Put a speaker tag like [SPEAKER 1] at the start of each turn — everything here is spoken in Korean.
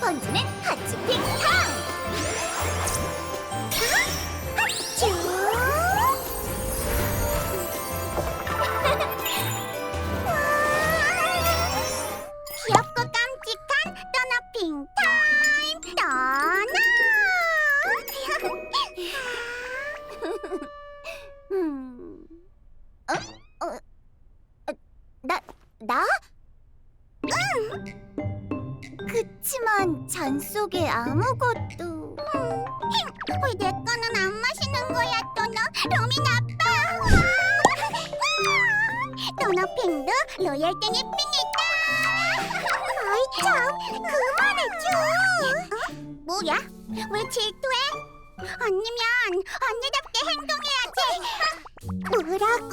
[SPEAKER 1] 번지는 하츄핑 타임! 쭉! 귀엽고 깜찍한 떠나핑 타임! 떠나! 음, 어? 어? 어, 나, 나? 응! 그치만 잔 속에 아무것도... 음, 왜내 거는 안 마시는 거야, 또너? 롬이 나빠! 또너핑도 로열땡이 삥이다! 아이 참, 그만해 좀! 뭐야? 왜 질투해? 아니면 언니답게 행동해야지. 뭐라고?